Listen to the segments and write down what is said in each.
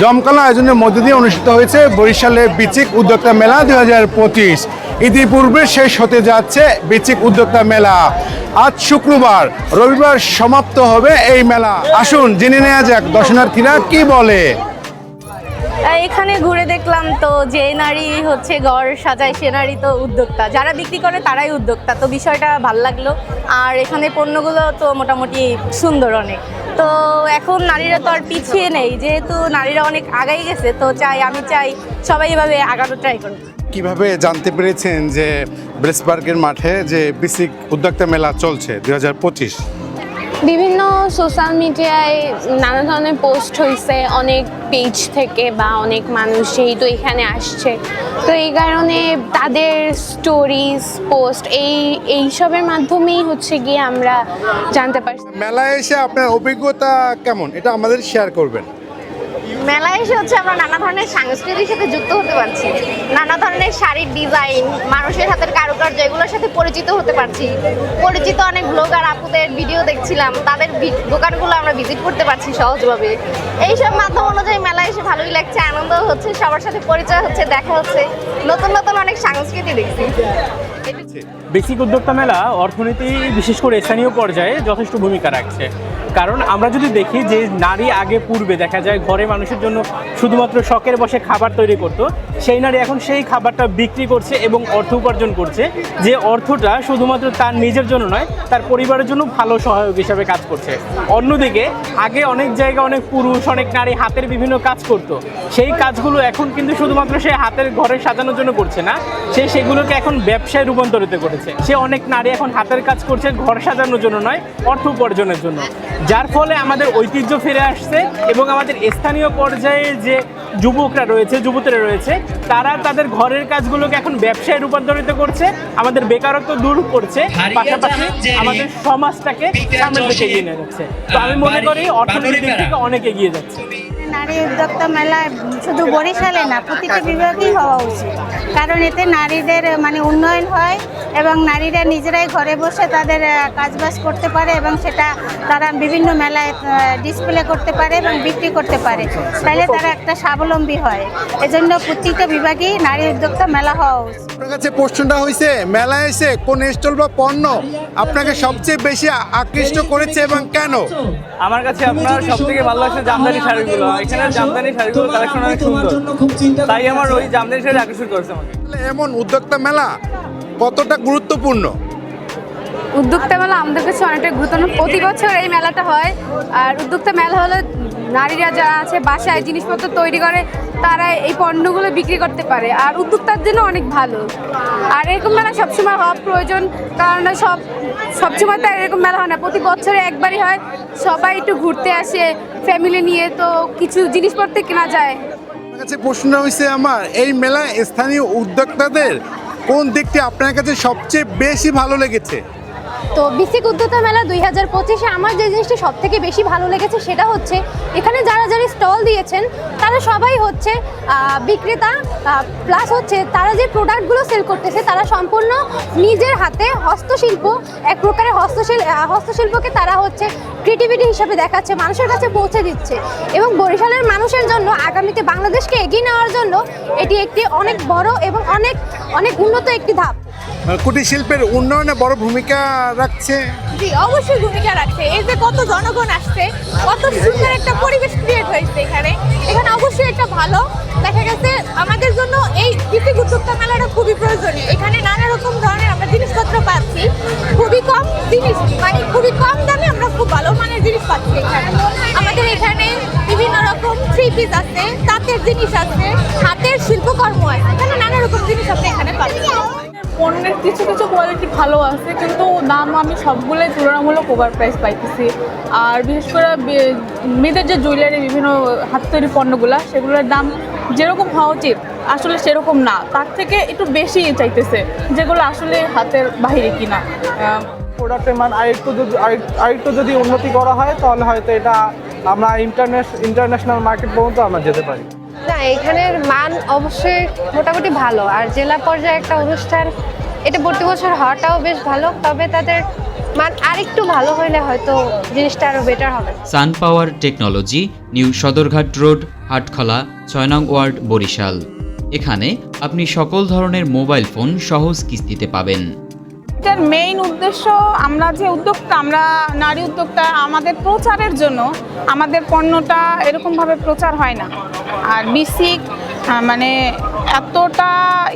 জমকালো আয়োজনের মধ্য দিয়ে অনুষ্ঠিত হয়েছে বরিশালে বিচিক উদ্যোক্তা মেলা দুই হাজার পঁচিশ। ইতিপূর্বে শেষ হতে যাচ্ছে বিচিক উদ্যোক্তা মেলা। আজ শুক্রবার, রবিবার সমাপ্ত হবে এই মেলা। আসুন, জেনে নেওয়া যাক, দর্শনার্থীরা কি বলে? এখানে ঘুরে দেখলাম তো যে নারী হচ্ছে ঘর সাজায়, সে নারী তো উদ্যোক্তা। যারা বিক্রি করে, তারাই উদ্যোক্তা। তো বিষয়টা ভালো লাগল। আর এখানে পণ্যগুলো তো মোটামুটি সুন্দর অনেক। তো এখন নারীরা তো আর পিছিয়ে নেই যেহেতু নারীরা অনেক আগাই গেছে তো চাই আমি চাই সবাই এভাবে আগানো ট্রাই করুক। কীভাবে জানতে পেরেছেন যে ব্রেসবার্গের মাঠে যে বিসিক উদ্যোক্তা মেলা চলছে দুই হাজার পঁচিশ? বিভিন্ন সোশ্যাল মিডিয়ায় নানা ধরনের পোস্ট হয়েছে অনেক পেজ থেকে বা অনেক মানুষ যেহেতু এখানে আসছে, তো এই কারণে তাদের স্টোরিজ পোস্ট এই, এইসবের মাধ্যমেই হচ্ছে গিয়ে আমরা জানতে পারছি। মেলায় এসে আপনার অভিজ্ঞতা কেমন? এটা আমাদের শেয়ার করবেন। মেলায় এসে হচ্ছে আমরা নানা ধরনের সাংস্কৃতিক সাথে যুক্ত হতে পারছি। নানা ধরনের শাড়ির ডিজাইন মানুষের হাতের কারুকার্য, এগুলোর সাথে পরিচিত হতে পারছি। পরিচিত অনেক ব্লগার আপুদের ভিডিও দেখছিলাম, তাদের দোকানগুলো আমরা ভিজিট করতে পারছি সহজভাবে। এইসব মাধ্যম অনুযায়ী মেলায় এসে ভালোই লাগছে, আনন্দ হচ্ছে, সবার সাথে পরিচয় হচ্ছে, দেখা হচ্ছে, নতুন নতুন অনেক সংস্কৃতি দেখছি। বেসিক উদ্যোক্তা মেলা অর্থনীতি, বিশেষ করে স্থানীয় পর্যায়ে যথেষ্ট ভূমিকা রাখছে। কারণ আমরা যদি দেখি যে নারী আগে পূর্বে, দেখা যায় ঘরে মানুষের জন্য শুধুমাত্র শখের বসে খাবার তৈরি করতো, সেই নারী এখন সেই খাবারটা বিক্রি করছে এবং অর্থ উপার্জন করছে, যে অর্থটা শুধুমাত্র তার নিজের জন্য নয়, তার পরিবারের জন্য ভালো সহায়ক হিসাবে কাজ করছে। অন্যদিকে, আগে অনেক জায়গায় অনেক পুরুষ, অনেক নারী হাতের বিভিন্ন কাজ করতো। সেই কাজগুলো এখন কিন্তু শুধুমাত্র সে হাতের ঘরে সাজানোর জন্য করছে না, সে সেগুলোকে এখন ব্যবসায় রূপান্তরিত করেছে। সে অনেক নারী এখন হাতের কাজ করছে, ঘর সাজানোর জন্য নয়, অর্থ উপার্জনের জন্য। যার ফলে আমাদের ঐতিহ্য ফিরে আসছে এবং আমাদের স্থানীয় পর্যায়ে যে যুবকরা রয়েছে যুবতীরা রয়েছে তারা তাদের ঘরের কাজগুলোকে এখন ব্যবসায় রূপান্তরিত করছে আমাদের বেকারত্ব দূর করছে পাশাপাশি আমাদের সমাজটাকে সামনের দিকে এগিয়ে নিয়ে যাচ্ছে। তো আমি মনে করি অর্থনৈতিক দিক থেকে অনেক এগিয়ে যাচ্ছে। নারী উদ্যোক্তা মেলা শুধু বরিশালে না প্রতিটি বিভাগেই হওয়া উচিত। কারণ এতে নারীদের মানে উন্নয়ন হয় এবং নারীরা নিজেরাই ঘরে বসে তাদের কাজবাজ করতে পারে এবং সেটা তারা বিভিন্ন মেলায় ডিসপ্লে করতে পারে এবং বিক্রি করতে পারে। তাহলে তারা একটা স্বাবলম্বী হয়। এজন্য প্রত্যেকটা বিভাগেই নারী উদ্যোক্তা মেলা হওয়া উচিত। আপনার কাছে প্রশ্নটা হয়েছে মেলা এসে কোন স্টল বা পণ্য আপনাকে সবচেয়ে বেশি আকৃষ্ট করেছে এবং কেন? আমার কাছে আপনার সব থেকে ভালো লাগছে জামদানি শাড়িগুলো। এখানে জামদানি শাড়িগুলো কালেকশন অনেক সুন্দর। তাই আমার ওই জামদানি শাড়ি আকর্ষণ করেছে আমাকে। এমন উদ্যোক্তা মেলা কতটা গুরুত্বপূর্ণ? উদ্যোক্তা মেলা আমাদের কাছে অনেকটা গুরুত্বপূর্ণ। প্রতি বছর এই মেলাটা হয়। আর উদ্যোক্তা মেলা হলো নারীরা যারা আছে বাসায় জিনিসপত্র তৈরি করে তারা এই পণ্যগুলো বিক্রি করতে পারে। আর উদ্যোক্তার জন্য অনেক ভালো। আর এরকম মেলা সবসময় হওয়া প্রয়োজন কারণ সব সবসময় তো এরকম মেলা হয় না। প্রতি বছরে একবারই হয়। সবাই একটু ঘুরতে আসে ফ্যামিলি নিয়ে তো কিছু জিনিসপত্র কেনা যায়। কাছে প্রশ্নটা হয়েছে আমার এই মেলায় স্থানীয় উদ্যোক্তাদের কোন দিকটি আপনার কাছে সবচেয়ে বেশি ভালো লেগেছে? তো বিসিক উদ্যোক্তা মেলা দুই হাজার পঁচিশে আমার যে জিনিসটি সব থেকে বেশি ভালো লেগেছে সেটা হচ্ছে এখানে যারা যারা স্টল দিয়েছেন, তারা সবাই হচ্ছে বিক্রেতা প্লাস হচ্ছে তারা যে প্রোডাক্টগুলো সেল করতেছে, তারা সম্পূর্ণ নিজের হাতে হস্তশিল্প, এক প্রকারের হস্তশিল্প হস্তশিল্পকে তারা হচ্ছে ক্রিয়েটিভিটি হিসাবে দেখাচ্ছে, মানুষের কাছে পৌঁছে দিচ্ছে। এবং বরিশালের মানুষের জন্য আগামীতে বাংলাদেশকে এগিয়ে নেওয়ার জন্য এটি একটি অনেক বড় এবং অনেক অনেক উন্নত একটি ধাপ। কুটির শিল্পের উন্নয়নে বড় ভূমিকা রাখছে। জি, অবশ্যই ভূমিকা রাখছে। এই যে কত জনগণ আসছে, কত সুন্দর একটা পরিবেশ ক্রিয়েট হয়েছে এখানে। এখানে অবশ্যই একটা ভালো। দেখা গেছে আমাদের জন্য এই কৃষি উদ্যোক্তা মেলাটা খুবই প্রয়োজনীয়। এখানে নানা রকম ধরনের আমরা জিনিসপত্র পাচ্ছি। খুবই কম জিনিস মানে খুবই কম দামে আমরা খুব ভালো মানের জিনিস পাচ্ছি এখানে। আমাদের এখানে বিভিন্ন রকম থ্রি পিস আছে, তাঁতের জিনিস আছে, হাতের শিল্পকর্ম আছে, এখানে নানা রকম জিনিস পাচ্ছি পণ্যের কিছু কিছু কোয়ালিটি ভালো আছে, কিন্তু দাম আমি সবগুলোই তুলনামূলক ওভার প্রাইস পাইতেছি। আর বিশেষ করে মেয়েদের যে জুয়েলারি বিভিন্ন হাত তৈরি পণ্যগুলো, সেগুলোর দাম যেরকম হওয়া উচিত, আসলে সেরকম না। তার থেকে একটু বেশি চাইতেছে, যেগুলো আসলে হাতের বাহিরে কিনা। প্রোডাক্টের মান আরেকটু যদি আরেক- আরেকটু যদি উন্নতি করা হয়, তাহলে হয়তো এটা আমরা ইন্টারন্যাশ ইন্টারন্যাশনাল মার্কেট পর্যন্ত আমরা যেতে পারি। না, এখানের মান অবশ্যই মোটামুটি ভালো। আর জেলা পর্যায়ে একটা অনুষ্ঠান, এটা প্রতি বছর হওয়াটাও বেশ ভালো, তবে তাদের মান আরেকটু ভালো হলে হয়তো জিনিসটা আরও বেটার হবে। Sun power technology, new Sadarghat road, Hatkhola, ছয় নং ওয়ার্ড, বরিশাল। এখানে আপনি সকল ধরনের মোবাইল ফোন সহজ কিস্তিতে পাবেন। এটার মেইন উদ্দেশ্য আমরা যে উদ্যোক্তা, আমরা নারী উদ্যোক্তা, আমাদের প্রচারের জন্য আমাদের পণ্যটা এরকমভাবে প্রচার হয় না। আর বিসিক মানে এতটা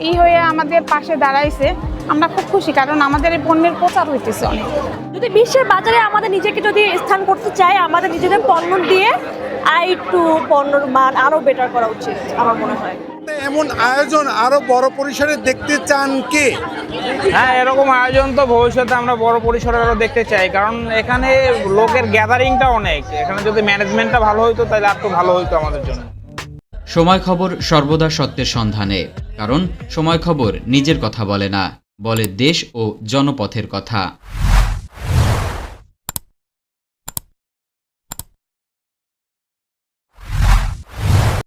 ই হয়ে আমাদের পাশে দাঁড়াইছে, আমরা খুব খুশি কারণ আমাদের এই পণ্যের প্রচার হইতেছে অনেক। যদি বিশ্বের বাজারে আমাদের নিজেকে যদি স্থান করতে চাই আমাদের নিজেদের পণ্য দিয়ে আর একটু পণ্যর মান আরও বেটার করা উচিত, আমার মনে হয়। এমন আয়োজন আরও বড় পরিসরে দেখতে চান কে? হ্যাঁ এরকম আয়োজন তো ভবিষ্যতে আমরা বড় পরিসরে আরও দেখতে চাই কারণ এখানে লোকের গ্যাদারিংটা অনেক। এখানে যদি ম্যানেজমেন্টটা ভালো হইতো তাহলে আর তো ভালো হইতো আমাদের জন্য। সময় খবর সর্বদা সত্যের সন্ধানে কারণ সময় খবর নিজের কথা বলে না বলে দেশ ও জনপথের কথা।